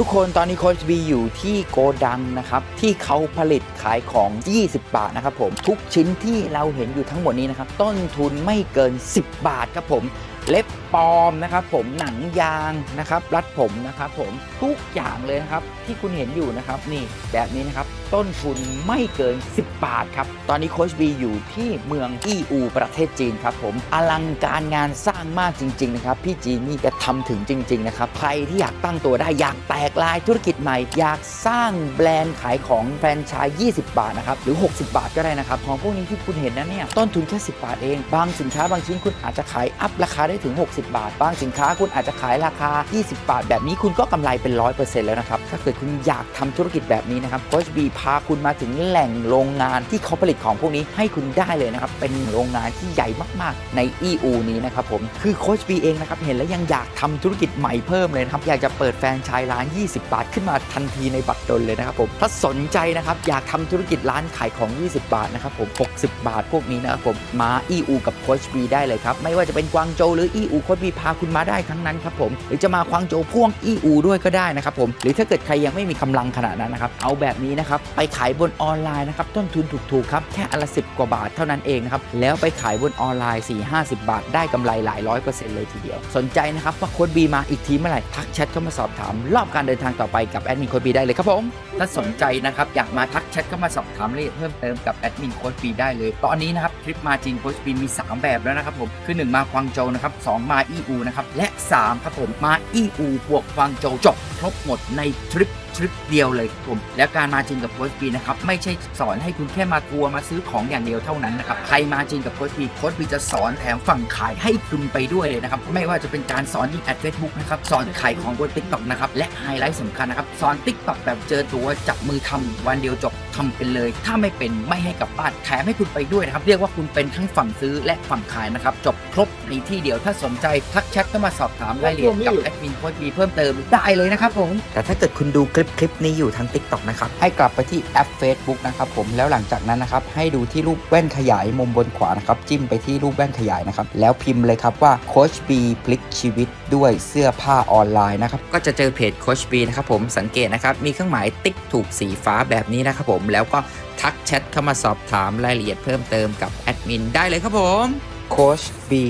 ทุกคนตอนนี้โค้ชบีอยู่ที่โกดังนะครับ ที่เขาผลิตขายของ 20 บาทนะครับผม ทุกชิ้นที่เราเห็นอยู่ทั้งหมดนี้นะครับ ต้นทุนไม่เกิน 10 บาทครับผม เล็บปลอมนะครับ ผมหนังยางนะครับ รัดผมนะครับ ผมทุกอย่างเลยนะครับ ที่คุณเห็นอยู่นะครับ นี่แบบนี้นะครับ ต้นทุนไม่เกิน 10 บาทครับ ตอนนี้โคชบีอยู่ที่เมืองอีอูประเทศจีนครับ ผมอลังการงานสร้างมากจริง ๆ นะครับ พี่จีนี่จะทำถึงจริง ๆ นะครับ ใครที่อยากตั้งตัวได้อยากแตกลายธุรกิจใหม่ อยากสร้างแบรนด์ขายของแฟรนไชส์20 บาทนะครับหรือ 60 บาทก็ได้นะครับของพวกนี้ที่คุณเห็นนั้นเนี่ยต้นทุนแค่10 บาทเอง บางสินค้าบางชิ้นคุณอาจจะขายอัพราคาได้ถึง 60 บาท บางสินค้าคุณอาจจะขายราคา 20 บาท แบบนี้คุณก็กำไรเป็น 100%แล้วนะครับ ถ้าเกิดคุณอยากทำธุรกิจแบบนี้นะครับโคชบีพาคุณมาถึงแหล่งโรงงานที่เขาผลิตของพวกนี้ให้คุณได้เลยนะครับ เป็นโรงงานที่ใหญ่มากๆ ใน EU นี้นะครับผม คือโคชบีเองนะครับเห็นแล้วยังอยากทำธุรกิจใหม่เพิ่มเลยนะครับ อยากจะเปิดแฟรนไชส์ร้าน 20 บาท ขึ้นมาทันทีในบัตรดลเลยนะครับผม ถ้าสนใจนะครับอยากทำธุรกิจร้านขายของ 20 บาทนะครับผม 60 บาทพวกนี้นะครับผม มา EU กับโคชบีได้เลยครับ ไม่ว่าจะเป็นกวางโจวหรือ EU โคชบีพาคุณมาได้ทั้งนั้นครับผม หรือจะมากวางโจวพ่วง EU ด้วยก็ได้นะครับผมหรือถ้าเกิดใครยังไม่มีกำลังขนาดนั้นนะครับเอาแบบนี้นะครับไปขายบนออนไลน์นะครับต้นทุนถูกๆครับแค่อนละสิกว่าบาทเท่านั้นเองนะครับแล้วไปขายบนออนไลน์ 4 50 บาท ได้กำไรหลายร้อยเปอร์เซ็นต์เลยทีเดียว สนใจนะครับว่าโคดบีมาอีกทีเมื่อไหร่ทักแชทเข้ามาสอบถามรอบการเดินทางต่อไปกับแอดมินโคดบีได้เลยครับผมถ้าสนใจนะครับอยากมาทักแชทเข้ามาสอบถามรายละเอียดเพิ่มเติมกับแอดมินโคดบีได้เลย ตอนนี้นะครับทริปมาจีนโคดบีมี 3 แบบแล้วนะครับผมคือ 1 มาควางโจนะครับสองมาอีอูนะครับ และ 3 ครับผม มาอีอูบวกควางโจจบครบหมดในทริปทริปเดียวเลยครับผมแล้วการมาจีนกับโค้ชบีนะครับ ไม่ใช่สอนให้คุณแค่มาทัวร์มาซื้อของอย่างเดียวเท่านั้นนะครับ ใครมาจีนกับโค้ชบีโค้ชบีจะสอนแถมฝั่งขายให้คุณไปด้วยเลยนะครับ ไม่ว่าจะเป็นการสอนยิงแอดเฟซบุ๊กนะครับ สอนขายของบนติ๊กต็อกนะครับ และไฮไลท์สำคัญนะครับ สอนติ๊กต็อกแบบเจอตัวจับมือทำวันเดียวจบ ทำเป็นเลย ถ้าไม่เป็นไม่ให้กลับบ้านแถมให้คุณไปด้วยนะครับ เรียกว่าคุณเป็นทั้งฝั่งซื้อและฝั่งขายนะครับ จบครบในที่เดียวถ้าสนใจทักแชทเข้ามาสอบถามรายละเอียดกับแอดมินโค้ชบีเพิ่มเติมได้เลยนะครับผม แต่ถ้าเกิดคุณดูคลิปคลิปนี้อยู่ทาง TikTok นะครับ ให้กลับไปที่แอป Facebook นะครับผมแล้วหลังจากนั้นนะครับ ให้ดูที่รูปแว่นขยายมุมบนขวานะครับจิ้มไปที่รูปแว่นขยายนะครับแล้วพิมพ์เลยครับว่าโคชบีพลิกชีวิตด้วยเสื้อผ้าออนไลน์นะครับก็จะเจอเพจโคชบีนะครับผมสังเกตนะครับมีเครื่องหมายติ๊กถูกสีฟ้าแบบนี้นะครับผมแล้วก็ทักแชทเข้ามาสอบถามรายละเอียดเพิ่มเติมกับแอดมินได้เลยครับผม โคชบี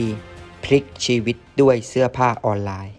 พลิกชีวิตด้วยเสื้อผ้าออนไลน์